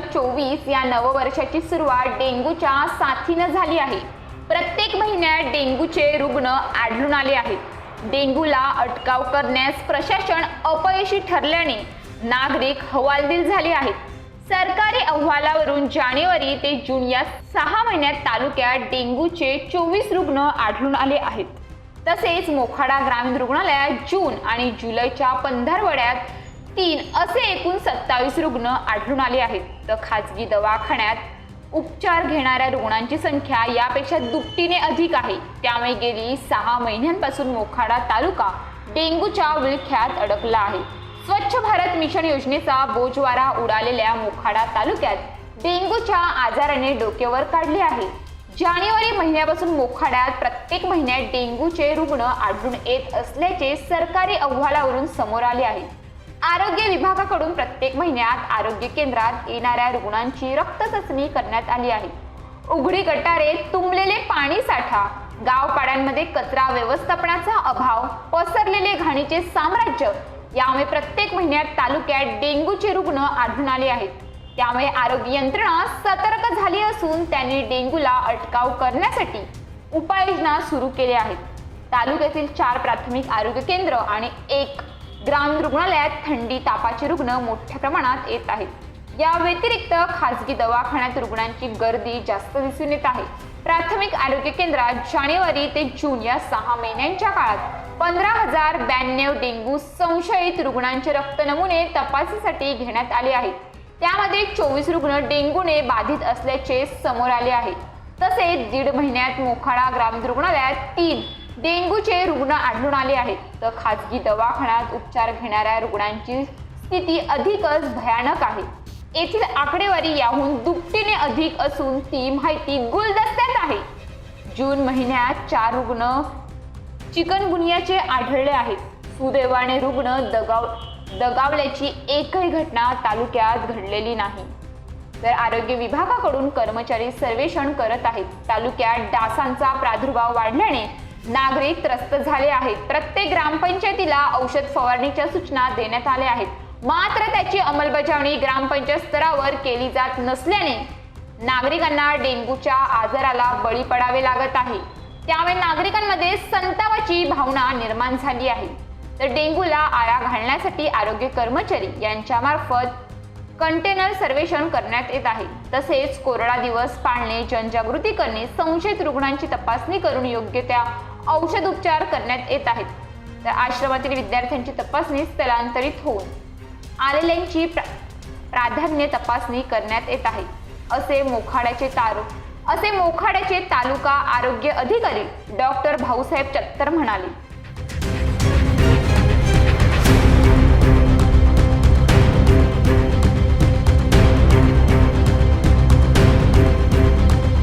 चोवीस या नववर्षाची सुरुवात डेंग्यूच्या साथीनं झाली आहे. प्रत्येक महिन्यात डेंग्यूचे रुग्ण आढळून आले आहेत. डेंग्यूला अटकाव करण्यास प्रशासन अपयशी ठरल्याने नागरिक हवालदिल झाले आहेत. सरकारी अहवालावरून जानेवारी ते जून या सहा महिन्यात तालुक्यात डेंग्यूचे चोवीस रुग्ण आढळून आले आहेत. तसेच मोखाडा ग्रामीण रुग्णालयात जून आणि जुलैच्या पंधरवड्यात तीन असे एकूण सत्तावीस रुग्ण आढळून आले आहेत. तर खाजगी दवाखान्यात उपचार घेणाऱ्या रुग्णांची संख्या यापेक्षा दुपटीने अधिक आहे. त्यामुळे गेली सहा महिन्यांपासून मोखाडा तालुका डेंग्यूच्या विळख्यात अडकला आहे. स्वच्छ भारत मिशन योजनेचा बोजवारा उडालेल्या मोखाडा तालुक्यात डेंग्यूच्या आजाराने डोक्यावर काढले आहे. जानेवारी महिन्यापासून मोखाड्यात प्रत्येक महिन्यात डेंग्यूचे रुग्ण आढळून येत असल्याचे सरकारी अहवालावरून समोर आले आहे. आरोग्य विभागाकडून प्रत्येक महिन्यात आरोग्य केंद्रात येणाऱ्या रुग्णांची रक्त चाचणी करण्यात आली आहे. उघडी गटारे तुंबलेले पाणी साठा गावपाड्यांमध्ये कचरा व्यवस्थापनाचा अभाव पसरलेले घाणीचे साम्राज्य यामुळे प्रत्येक महिन्यात तालुक्यात डेंग्यूचे रुग्ण आढळून आले आहेत. त्यामुळे आरोग्य यंत्रणा सतर्क झाली असून त्यांनी डेंग्यूला अटकाव करण्यासाठी उपाययोजना सुरू केल्या आहेत. तालुक्यातील चार प्राथमिक आरोग्य केंद्र आणि एक ग्रामीण रुग्णालयात थंडी तापाचे रुग्ण मोठ्या प्रमाणात येत आहेत. या व्यतिरिक्त खासगी दवाखान्यात रुग्णांची गर्दी जास्त दिसून येत आहे. प्राथमिक आरोग्य केंद्रात जानेवारी ते जून या सहा महिन्यांच्या काळात पंधरा हजार ब्याण्णव डेंग्यू संशयित रुग्णांचे रक्त नमुने तपासणीसाठी घेण्यात आले आहेत. त्यामध्ये चोवीस रुग्ण डेंग्यूने बाधित असल्याचे समोर आले आहे. तसेच दीड महिन्यात मोखाडा ग्रामीण रुग्णालयात तीन डेंग्यूचे रुग्ण आढळून आले आहेत. तर खाजगी दवाखान्यात उपचार घेणाऱ्या रुग्णांची स्थिती अधिकच भयानक आहे. येथील आकडेवारी याहून दुपटीने अधिक असून ती माहिती गुलदस्त्यात आहे. जून महिन्यात चार रुग्ण चिकनगुनियाचे आढळले आहेत. सुदैवाने रुग्ण दगाव दगावल्याची एकही घटना तालुक्यात घडलेली नाही. तर आरोग्य विभागाकडून कर्मचारी सर्वेक्षण करत आहेत. तालुक्यात डासांचा प्रादुर्भाव वाढल्याने नागरिक त्रस्त झाले आहेत. प्रत्येक ग्रामपंचायतीला औषध फवारणीच्या सूचना देण्यात आल्या आहेत. मात्र त्याची अंमलबजावणी ग्रामपंचायत स्तरावर केली जात नसल्याने नागरिकांना डेंग्यूच्या आजाराला बळी पडावे लागत आहे. त्यामुळे नागरिकांमध्ये संतापाची भावना निर्माण झाली आहे. तर डेंग्यूला आळा घालण्यासाठी आरोग्य कर्मचारी यांच्या मार्फत कंटेनर सर्वेक्षण करण्यात येत आहे. तसेच कोरडा दिवस पाळणे जनजागृती करणे संशयित रुग्णांची तपासणी करून योग्य त्या औषध उपचार करण्यात येत आहेत. तर आश्रमातील विद्यार्थ्यांची तपासणी स्थलांतरित होऊन आलेल्यांची प्रा- प्राधान्य तपासणी करण्यात येत आहे. असे मोखाड्याचे तारू असे मोखाड्याचे तालुका आरोग्य अधिकारी डॉक्टर भाऊसाहेब चत्तर म्हणाले.